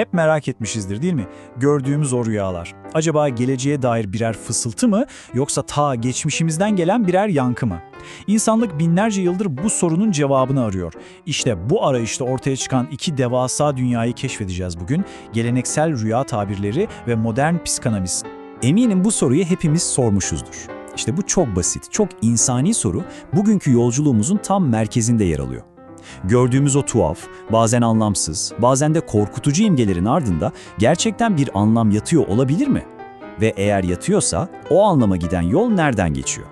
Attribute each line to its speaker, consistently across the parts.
Speaker 1: Hep merak etmişizdir değil mi? Gördüğümüz o rüyalar. Acaba geleceğe dair birer fısıltı mı yoksa ta geçmişimizden gelen birer yankı mı? İnsanlık binlerce yıldır bu sorunun cevabını arıyor. İşte bu arayışta ortaya çıkan iki devasa dünyayı keşfedeceğiz bugün. Geleneksel rüya tabirleri ve modern psikanaliz.
Speaker 2: Eminim bu soruyu hepimiz sormuşuzdur. İşte bu çok basit, çok insani soru bugünkü yolculuğumuzun tam merkezinde yer alıyor. Gördüğümüz o tuhaf, bazen anlamsız, bazen de korkutucu imgelerin ardında gerçekten bir anlam yatıyor olabilir mi? Ve eğer yatıyorsa o anlama giden yol nereden geçiyor?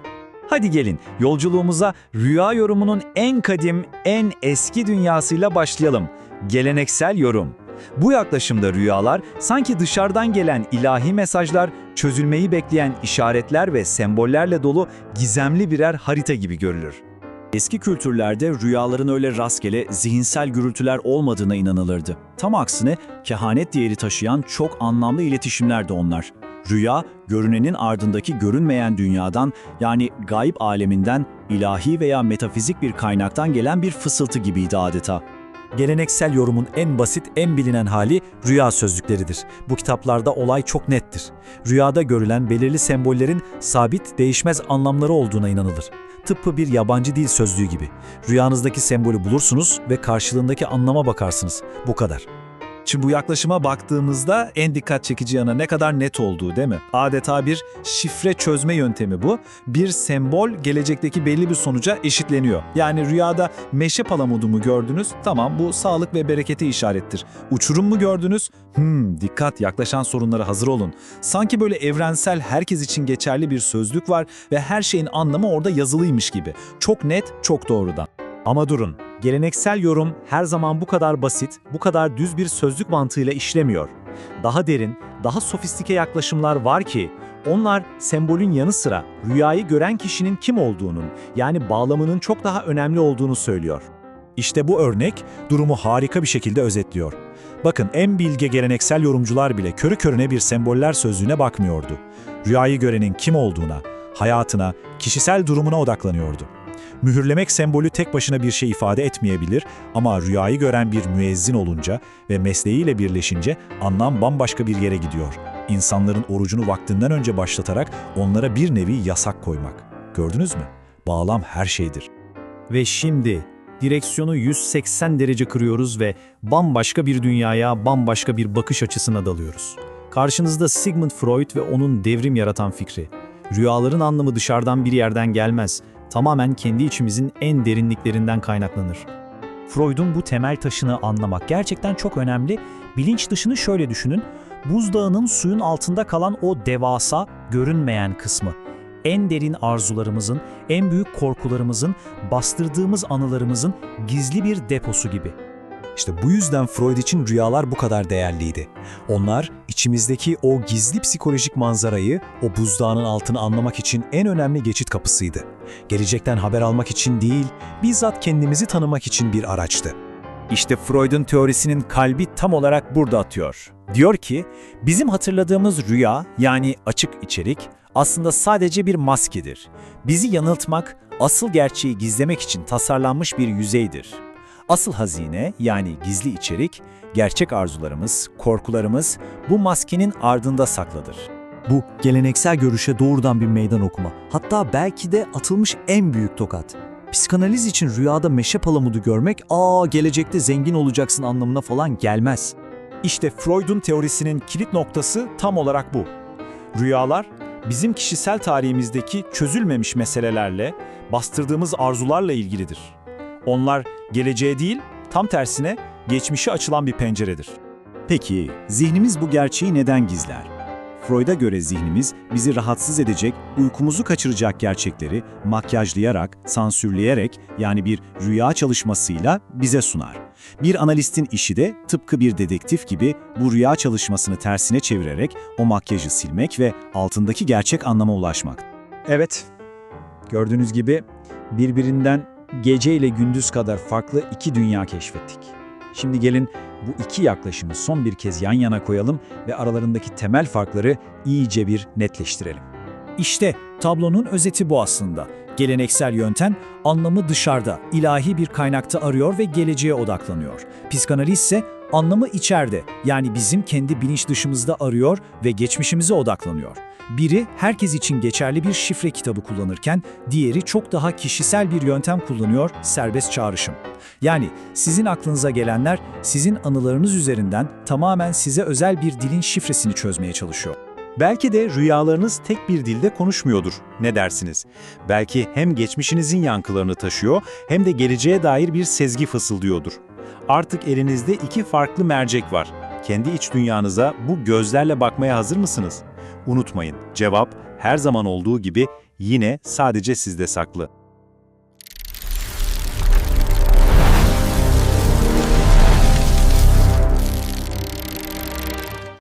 Speaker 1: Hadi gelin yolculuğumuza rüya yorumunun en kadim, en eski dünyasıyla başlayalım. Geleneksel yorum. Bu yaklaşımda rüyalar sanki dışarıdan gelen ilahi mesajlar, çözülmeyi bekleyen işaretler ve sembollerle dolu gizemli birer harita gibi görülür.
Speaker 2: Eski kültürlerde rüyaların öyle rastgele zihinsel gürültüler olmadığına inanılırdı. Tam aksine kehanet değeri taşıyan çok anlamlı iletişimlerdi onlar. Rüya, görünenin ardındaki görünmeyen dünyadan yani gayb aleminden ilahi veya metafizik bir kaynaktan gelen bir fısıltı gibiydi adeta.
Speaker 3: Geleneksel yorumun en basit, en bilinen hali rüya sözlükleridir. Bu kitaplarda olay çok nettir. Rüyada görülen belirli sembollerin sabit, değişmez anlamları olduğuna inanılır. Tıpkı bir yabancı dil sözlüğü gibi. Rüyanızdaki sembolü bulursunuz ve karşılığındaki anlama bakarsınız. Bu kadar.
Speaker 1: Şimdi bu yaklaşıma baktığımızda en dikkat çekici yanı ne kadar net olduğu değil mi? Adeta bir şifre çözme yöntemi bu. Bir sembol gelecekteki belli bir sonuca eşitleniyor. Yani rüyada meşe palamudu mu gördünüz? Tamam bu sağlık ve berekete işarettir. Uçurum mu gördünüz? Hmm dikkat yaklaşan sorunlara hazır olun. Sanki böyle evrensel herkes için geçerli bir sözlük var ve her şeyin anlamı orada yazılıymış gibi. Çok net, çok doğrudan.
Speaker 3: Ama durun, geleneksel yorum her zaman bu kadar basit, bu kadar düz bir sözlük mantığıyla işlemiyor. Daha derin, daha sofistike yaklaşımlar var ki, onlar sembolün yanı sıra rüyayı gören kişinin kim olduğunun, yani bağlamının çok daha önemli olduğunu söylüyor. İşte bu örnek durumu harika bir şekilde özetliyor. Bakın en bilge geleneksel yorumcular bile körü körüne bir semboller sözlüğüne bakmıyordu. Rüyayı görenin kim olduğuna, hayatına, kişisel durumuna odaklanıyordu. Mühürlemek sembolü tek başına bir şey ifade etmeyebilir ama rüyayı gören bir müezzin olunca ve mesleğiyle birleşince anlam bambaşka bir yere gidiyor. İnsanların orucunu vaktinden önce başlatarak onlara bir nevi yasak koymak. Gördünüz mü? Bağlam her şeydir.
Speaker 4: Ve şimdi direksiyonu 180 derece kırıyoruz ve bambaşka bir dünyaya, bambaşka bir bakış açısına dalıyoruz. Karşınızda Sigmund Freud ve onun devrim yaratan fikri. Rüyaların anlamı dışarıdan bir yerden gelmez, tamamen kendi içimizin en derinliklerinden kaynaklanır.
Speaker 3: Freud'un bu temel taşını anlamak gerçekten çok önemli. Bilinç dışını şöyle düşünün. Buzdağının suyun altında kalan o devasa, görünmeyen kısmı. En derin arzularımızın, en büyük korkularımızın, bastırdığımız anılarımızın gizli bir deposu gibi.
Speaker 5: İşte bu yüzden Freud için rüyalar bu kadar değerliydi. Onlar içimizdeki o gizli psikolojik manzarayı, o buzdağının altını anlamak için en önemli geçit kapısıydı. Gelecekten haber almak için değil, bizzat kendimizi tanımak için bir araçtı.
Speaker 2: İşte Freud'un teorisinin kalbi tam olarak burada atıyor. Diyor ki, bizim hatırladığımız rüya yani açık içerik aslında sadece bir maskedir. Bizi yanıltmak, asıl gerçeği gizlemek için tasarlanmış bir yüzeydir. Asıl hazine yani gizli içerik, gerçek arzularımız, korkularımız bu maskenin ardında saklıdır.
Speaker 3: Bu geleneksel görüşe doğrudan bir meydan okuma. Hatta belki de atılmış en büyük tokat. Psikanaliz için rüyada meşe palamudu görmek, ''Aa gelecekte zengin olacaksın'' anlamına falan gelmez.
Speaker 1: İşte Freud'un teorisinin kilit noktası tam olarak bu. Rüyalar, bizim kişisel tarihimizdeki çözülmemiş meselelerle, bastırdığımız arzularla ilgilidir. Onlar geleceğe değil, tam tersine geçmişe açılan bir penceredir.
Speaker 2: Peki, zihnimiz bu gerçeği neden gizler? Freud'a göre zihnimiz bizi rahatsız edecek, uykumuzu kaçıracak gerçekleri makyajlayarak, sansürleyerek yani bir rüya çalışmasıyla bize sunar. Bir analistin işi de tıpkı bir dedektif gibi bu rüya çalışmasını tersine çevirerek o makyajı silmek ve altındaki gerçek anlama ulaşmak.
Speaker 6: Evet, gördüğünüz gibi birbirinden gece ile gündüz kadar farklı iki dünya keşfettik. Şimdi gelin bu iki yaklaşımı son bir kez yan yana koyalım ve aralarındaki temel farkları iyice bir netleştirelim.
Speaker 3: İşte tablonun özeti bu aslında. Geleneksel yöntem anlamı dışarıda, ilahi bir kaynakta arıyor ve geleceğe odaklanıyor. Psikanaliz ise
Speaker 2: Anlamı içeride, yani bizim kendi bilinç dışımızda arıyor ve geçmişimize odaklanıyor. Biri herkes için geçerli bir şifre kitabı kullanırken, diğeri çok daha kişisel bir yöntem kullanıyor, serbest çağrışım. Yani sizin aklınıza gelenler sizin anılarınız üzerinden tamamen size özel bir dilin şifresini çözmeye çalışıyor.
Speaker 7: Belki de rüyalarınız tek bir dilde konuşmuyordur. Ne dersiniz? Belki hem geçmişinizin yankılarını taşıyor hem de geleceğe dair bir sezgi fısıldıyordur. Artık elinizde iki farklı mercek var. Kendi iç dünyanıza bu gözlerle bakmaya hazır mısınız? Unutmayın, cevap her zaman olduğu gibi yine sadece sizde saklı.